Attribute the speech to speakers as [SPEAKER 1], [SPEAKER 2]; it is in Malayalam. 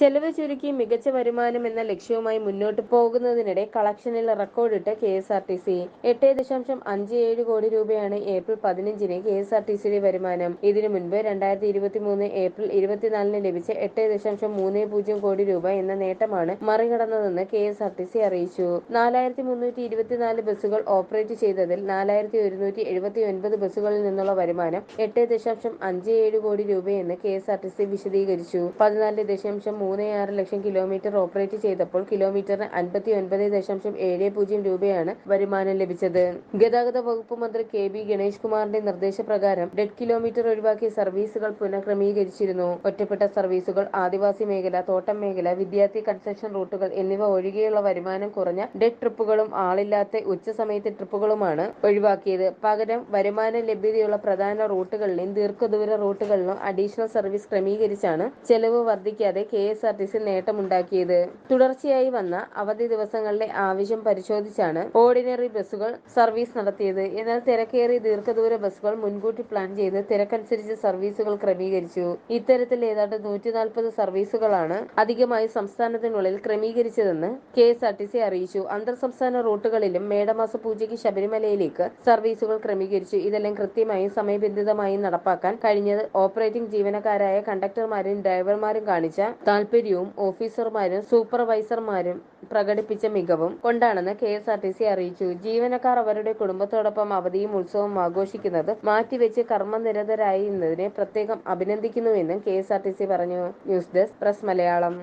[SPEAKER 1] ചെലവ് ചുരുക്കി മികച്ച വരുമാനം എന്ന ലക്ഷ്യവുമായി മുന്നോട്ട് പോകുന്നതിനിടെ കളക്ഷനിൽ റെക്കോർഡിട്ട് K S R T C. എട്ട് ദശാംശം അഞ്ച് ഏഴ് കോടി രൂപയാണ് ഏപ്രിൽ പതിനഞ്ചിന് കെ എസ് ആർ ടി സിയുടെ വരുമാനം. ഇതിനു മുൻപ് രണ്ടായിരത്തി ഇരുപത്തി മൂന്ന് ഏപ്രിൽ ഇരുപത്തിനാലിന് ലഭിച്ച എട്ട് ദശാംശം മൂന്ന് പൂജ്യം കോടി രൂപ എന്ന നേട്ടമാണ് മറികടന്നതെന്ന് K S R T C അറിയിച്ചു. നാലായിരത്തി മുന്നൂറ്റി ഇരുപത്തിനാല് ബസ്സുകൾ ഓപ്പറേറ്റ് ചെയ്തതിൽ നാലായിരത്തി ഒരുന്നൂറ്റി എഴുപത്തി ഒൻപത് ബസ്സുകളിൽ നിന്നുള്ള വരുമാനം എട്ട് ദശാംശം അഞ്ച് ഏഴ് കോടി രൂപയെന്ന് K S R T C വിശദീകരിച്ചു. പതിനാല് ദശാംശം മൂന്ന് ആറ് ലക്ഷം കിലോമീറ്റർ ഓപ്പറേറ്റ് ചെയ്തപ്പോൾ കിലോമീറ്ററിന് അൻപത്തി ഒൻപത് ദശാംശം ഏഴ് പൂജ്യം രൂപയാണ് വരുമാനം ലഭിച്ചത്. ഗതാഗത വകുപ്പ് മന്ത്രി കെ ബി ഗണേഷ് കുമാറിന്റെ നിർദ്ദേശപ്രകാരം ഡെഡ് കിലോമീറ്റർ ഒഴിവാക്കി സർവീസുകൾ പുനഃക്രമീകരിച്ചിരുന്നു. ഒറ്റപ്പെട്ട സർവീസുകൾ ആദിവാസി മേഖല തോട്ടം മേഖല വിദ്യാർത്ഥി കൺസെഷൻ റൂട്ടുകൾ എന്നിവ ഒഴികെയുള്ള വരുമാനം കുറഞ്ഞ ഡെഡ് ട്രിപ്പുകളും ആളില്ലാത്ത ഉച്ച ഉച്ചസമയത്തെ ട്രിപ്പുകളുമാണ് ഒഴിവാക്കിയത്. പകരം വരുമാന ലഭ്യതയുള്ള പ്രധാന റൂട്ടുകളിലും ദീർഘദൂര റൂട്ടുകളിലും അഡീഷണൽ സർവീസ് ക്രമീകരിച്ചാണ് ചെലവ് വർദ്ധിക്കാതെ K S R T C നേട്ടമുണ്ടാക്കിയത്. തുടർച്ചയായി വന്ന അവധി ദിവസങ്ങളിലെ ആവശ്യം പരിശോധിച്ചാണ് ഓർഡിനറി ബസ്സുകൾ സർവീസ് നടത്തിയത്. എന്നാൽ തിരക്കേറിയ ദീർഘദൂര ബസ്സുകൾ മുൻകൂട്ടി പ്ലാൻ ചെയ്ത് തിരക്കനുസരിച്ച് സർവീസുകൾ ക്രമീകരിച്ചു. ഇത്തരത്തിൽ ഏതാണ്ട് നൂറ്റി നാൽപ്പത് സർവീസുകളാണ് അധികമായി സംസ്ഥാനത്തിനുള്ളിൽ ക്രമീകരിച്ചതെന്ന് K S R T C അറിയിച്ചു. അന്തർ സംസ്ഥാന റൂട്ടുകളിലും മേടമാസ പൂജയ്ക്ക് ശബരിമലയിലേക്ക് സർവീസുകൾ ക്രമീകരിച്ചു. ഇതെല്ലാം കൃത്യമായും സമയബന്ധിതമായും നടപ്പാക്കാൻ കഴിഞ്ഞത് ഓപ്പറേറ്റിംഗ് ജീവനക്കാരായ കണ്ടക്ടർമാരും ഡ്രൈവർമാരും കാണിച്ച താൽപര്യവും ഓഫീസർമാരും സൂപ്പർവൈസർമാരും പ്രകടിപ്പിച്ച മികവും കൊണ്ടാണെന്ന് K S R T C അറിയിച്ചു. ജീവനക്കാർ അവരുടെ കുടുംബത്തോടൊപ്പം അവധിയും ഉത്സവവും ആഘോഷിക്കുന്നത് മാറ്റിവെച്ച് കർമ്മനിരതരായിരുന്നതിനെ പ്രത്യേകം അഭിനന്ദിക്കുന്നുവെന്നും K S R T C പറഞ്ഞു.
[SPEAKER 2] News desk press Malayalam.